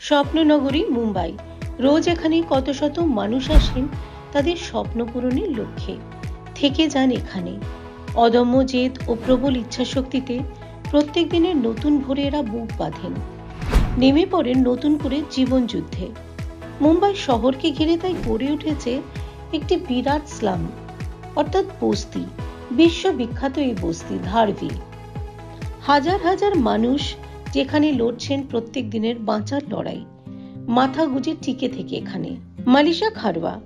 স্বপ্ননগরী, মুম্বাই। রোজ এখানে কত শত মানুষ আসেন তাদের স্বপ্ন পূরণের লক্ষ্যে। থেকে যান এখানে। অদম্য জেদ ও প্রবল ইচ্ছাশক্তিতে প্রত্যেক দিনের নতুন ভোরে এরা বুক বাঁধেন। নেমে পড়েন নতুন করে জীবন যুদ্ধে। মুম্বাই শহরকে ঘিরে তাই গড়ে উঠেছে একটি বিরাট স্লাম, অর্থাৎ বস্তি, বিশ্ববিখ্যাত এই বস্তি ধারভি হাজার হাজার মানুষ যেখানে লড়ছেন প্রত্যেক দিনের বাঁচার লড়াই। মাথা গুজে টিকে থেকে এখানে। মালিশা খারওয়া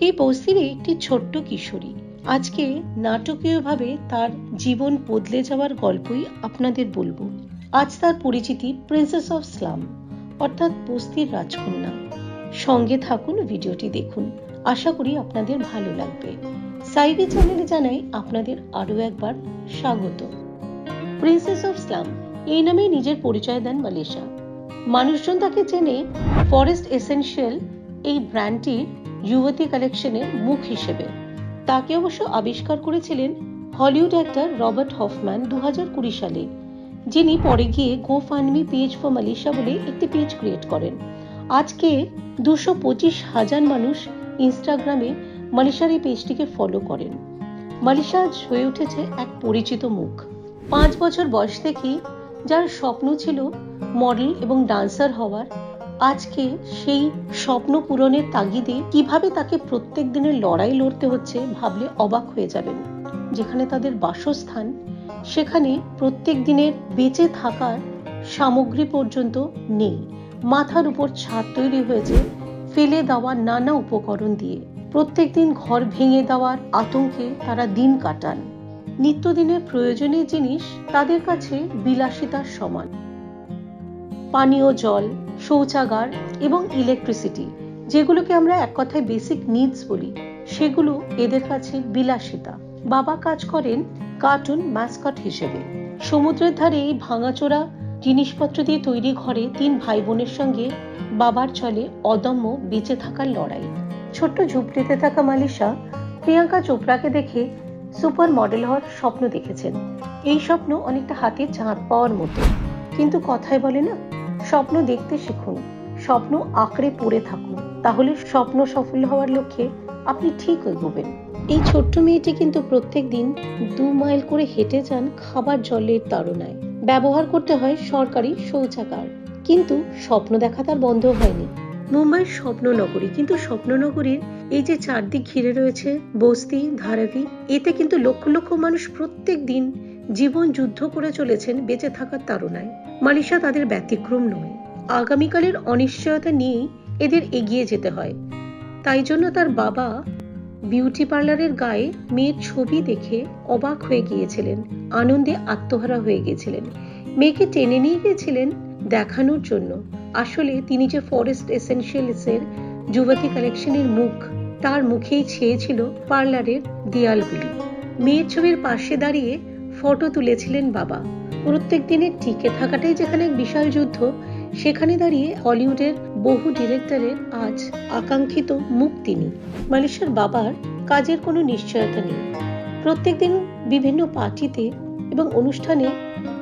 এই বস্তির একটি ছোট্ট কিশোরী। আজকে নাটকীয়ভাবে তার জীবন বদলে যাওয়ার গল্পই আপনাদের বলব। আজ তার পরিচিতি প্রিন্সেস অফ স্লাম অর্থাৎ বস্তির রাজকন্যা। সঙ্গে থাকুন, ভিডিওটি দেখুন। আশা করি আপনাদের ভালো লাগবে। সাইডি চ্যানেলে জানাই আপনাদের আরও একবার স্বাগত। প্রিন্সেস অফ স্লাম এই নামে নিজের পরিচয় দেন মালেশা মানুষজন তাকে চেনে ফরেস্ট এসেনশিয়াল এই ব্র্যান্ডটির যুবতী কালেকশনের মুখ হিসেবে। তাকে অবশ্য আবিষ্কার করেছিলেন হলিউড অ্যাক্টর রবার্ট হফম্যান দু সালে, যিনি পরে গিয়ে GoFundMe page for Malaysia বলে একটি পেজ ক্রিয়েট করেন। আজকে দুশো পঁচিশ হাজার মানুষ ইনস্টাগ্রামে মালয়েশিয়ার এই পেজটিকে ফলো করেন। মালয়েশিয়া আজ হয়ে উঠেছে এক পরিচিত মুখ। পাঁচ বছর বয়স থেকেই যার স্বপ্ন ছিল মডেল এবং ডান্সার হওয়ার, আজকে সেই স্বপ্ন পূরণের তাগিদে কীভাবে তাকে প্রত্যেক দিনের লড়াই লড়তে হচ্ছে ভাবলে অবাক হয়ে যাবেন। যেখানে তাদের বাসস্থান, সেখানে প্রত্যেক দিনের বেঁচে থাকার সামগ্রী পর্যন্ত নেই। মাথার উপর ছাদ তৈরি হয়েছে ফেলে দেওয়া নানা উপকরণ দিয়ে। প্রত্যেকদিন ঘর ভেঙে দেওয়ার আতঙ্কে তারা দিন কাটান। নিত্যদিনের প্রয়োজনীয় জিনিস তাদের কাছে বিলাসিতার সমান। পানীয় জল, শৌচাগার এবং ইলেকট্রিসিটি যেগুলোকে আমরা এক কথায় বেসিক নিডস বলি, সেগুলো এদের কাছে বিলাসিতা। বাবা কাজ করেন কার্টুন ম্যাসকট হিসেবে। সমুদ্রের ধারে এই ভাঙাচোরা জিনিসপত্র দিয়ে তৈরি ঘরে তিন ভাই বোনের সঙ্গে বাবার চলে অদম্য বেঁচে থাকার লড়াই। ছোট্ট ঝুপড়িতে থাকা মালিশা প্রিয়াঙ্কা চোপড়াকে দেখে সুপার মডেল হওয়ার স্বপ্ন দেখেছেন। এই স্বপ্ন অনেকটা হাতে চাঁদ পাওয়ার মতো। কিন্তু কথায় বলে না, স্বপ্ন দেখতে শিখুন, স্বপ্ন আঁকড়ে পড়ে থাকুন। তাহলে স্বপ্ন সফল হওয়ার লক্ষ্যে আপনি ঠিক এগোবেন এই ছোট্ট মেয়েটি কিন্তু প্রত্যেক দিন দু মাইল করে হেঁটে যান খাবার জলের তাড়নায়। ব্যবহার করতে হয় সরকারি শৌচাগার। কিন্তু স্বপ্ন দেখা তার বন্ধ হয়নি। মুম্বাইয়ের স্বপ্ননগরী। কিন্তু স্বপ্ননগরীর এই যে চারদিক ঘিরে রয়েছে, বস্তি, ধারাবি, এতে কিন্তু লক্ষ লক্ষ মানুষ প্রত্যেক দিন জীবন যুদ্ধ করে চলেছেন বেঁচে থাকার তাড়নায়। মালিশা তাদের ব্যতিক্রম নয়। আগামীকালের অনিশ্চয়তা নিয়েই এদের এগিয়ে যেতে হয়। তাই জন্য তার বাবা বিউটি পার্লারের গায়ে মেয়ের ছবি দেখে অবাক হয়ে গিয়েছিলেন, আনন্দে আত্মহারা হয়ে গিয়েছিলেন। মেয়েকে টেনে নিয়ে গিয়েছিলেন দেখানোর জন্য। আসলে তিনি যে ফরেস্ট এসেনশিয়ালসের যুবতী কালেকশনের মুখ, তার মুখেই ছেয়েছিল পার্লারের দেয়ালগুলি। মেয়ের ছবির পাশে দাঁড়িয়ে ফটো তুলেছিলেন বাবা। প্রত্যেক দিনের টিকে থাকাটাই যেখানে এক বিশাল যুদ্ধ, সেখানে দাঁড়িয়ে হলিউডের বহু ডিরেক্টরের আজ আকাঙ্ক্ষিত মুখ তিনি। মালিশার বাবার কাজের কোনো নিশ্চয়তা নেই। প্রত্যেকদিন বিভিন্ন পার্টিতে এবং অনুষ্ঠানে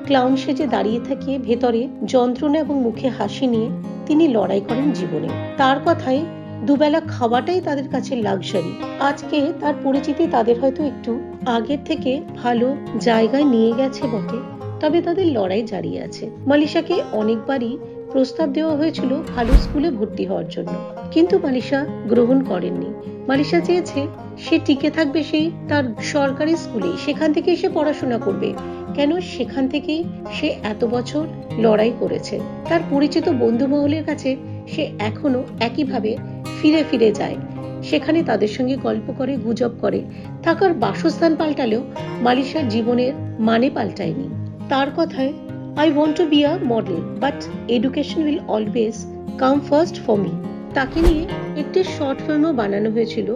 ক্লাউন সেজে দাঁড়িয়ে থাকে ভেতরে যন্ত্রণা এবং মুখে হাসি নিয়ে তিনি লড়াই করেন জীবনে। তার কথায়, দুবেলা খাওয়াটাই তাদের কাছে লাক্সারি আজকে তার পরিচিতি তাদের হয়তো একটু আগের থেকে ভালো জায়গায় নিয়ে গেছে বটে, তবে তাদের লড়াই জারি আছে। মালিশাকে অনেকবারই প্রস্তাব দেওয়া হয়েছিল ভালো স্কুলে ভর্তি হওয়ার জন্য। কিন্তু মালিশা গ্রহণ করেননি। মালিশা চেয়েছে সে টিকে থাকবে সেই তার সরকারি স্কুলেই, সেখান থেকে সে পড়াশোনা করবে। কেন? সেখান থেকেই সে এত বছর লড়াই করেছে। তার পরিচিত বন্ধু মহলের কাছে সে এখনও একইভাবে ফিরে ফিরে যায়। সেখানে তাদের সঙ্গে গল্প করে, গুজব করে। থাকার বাসস্থান পাল্টালেও মালিশার জীবনের মানে পাল্টায়নি। তার কথায় I want to be a model but education will always come first for me তাকে নিয়ে একটি শর্ট ফিল্মও বানানো হয়েছিল।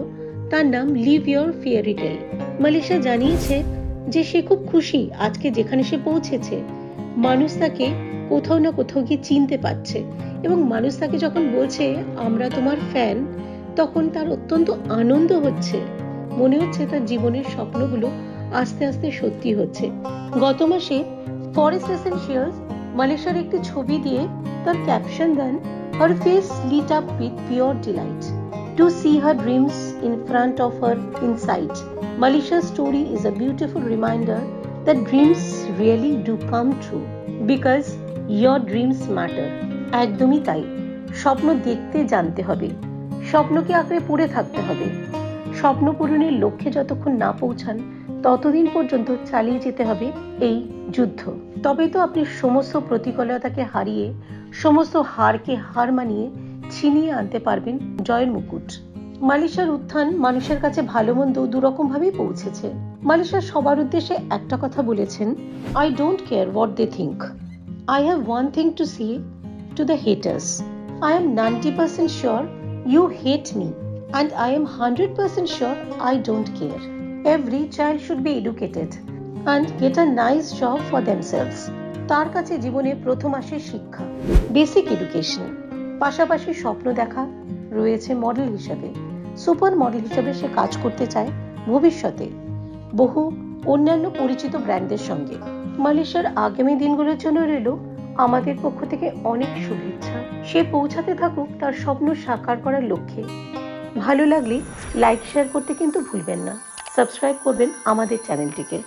তার নাম live your fairy tale Malisha জানিয়েছে যে সে খুব খুশি আজকে যেখানে সে পৌঁছেছে। মানুষ তাকে কোথাও না কোথাও গিয়ে চিনতে পারছে এবং মানুষ তাকে যখন বলছে, আমরা তোমার ফ্যান তখন তার অত্যন্ত আনন্দ হচ্ছে। মনে হচ্ছে তার জীবনের স্বপ্নগুলো আস্তে আস্তে সত্যি হচ্ছে। গত মাসে ফরেস্ট এসেনশিয়ালস মালেশার একটি ছবি দিয়ে তার ক্যাপশন দেন her face lit up with pure delight to see her dreams in front of her insight Malisha's story is a beautiful reminder that dreams really do come true because your dreams matter. একদমই তাই। স্বপ্ন দেখতে জানতে হবে। স্বপ্নকে আঁকড়ে পড়ে থাকতে হবে। স্বপ্ন পূরণের লক্ষ্যে যতক্ষণ না পৌঁছান ততদিন পর্যন্ত চালিয়ে যেতে হবে এই যুদ্ধ। তবে তো আপনি সমস্ত প্রতিকূলতাকে হারিয়ে, সমস্ত হারকে হার মানিয়ে ছিনিয়ে আনতে পারবেন জয়ের মুকুট। মালিশার উত্থান মানুষের কাছে ভালো মন্দ দুরকম ভাবেই পৌঁছেছে। মালিশা সবার উদ্দেশ্যে একটা কথা বলেছেন I don't care what they think I have one thing to see to the haters I am ninety percent sure you hate me and I am hundred percent sure I don't care every child should be educated and get a nice job for themselves তার কাছে জীবনে প্রথম আসে শিক্ষা basic education পাশাপাশি স্বপ্ন দেখা রয়েছে মডেল হিসাবে। সুপার মডেল হিসাবে সে কাজ করতে চায় ভবিষ্যতে। বহু অন্যান্য পরিচিত ব্র্যান্ডের সঙ্গে। মালয়েশিয়ার আগামী দিনগুলোর জন্য রইল আমাদের পক্ষ থেকে অনেক শুভেচ্ছা। সে পৌঁছাতে থাকুক তার স্বপ্ন সাকার করার লক্ষ্যে। ভালো লাগলে লাইক শেয়ার করতে কিন্তু ভুলবেন না। সাবস্ক্রাইব করবেন আমাদের চ্যানেলটিকে।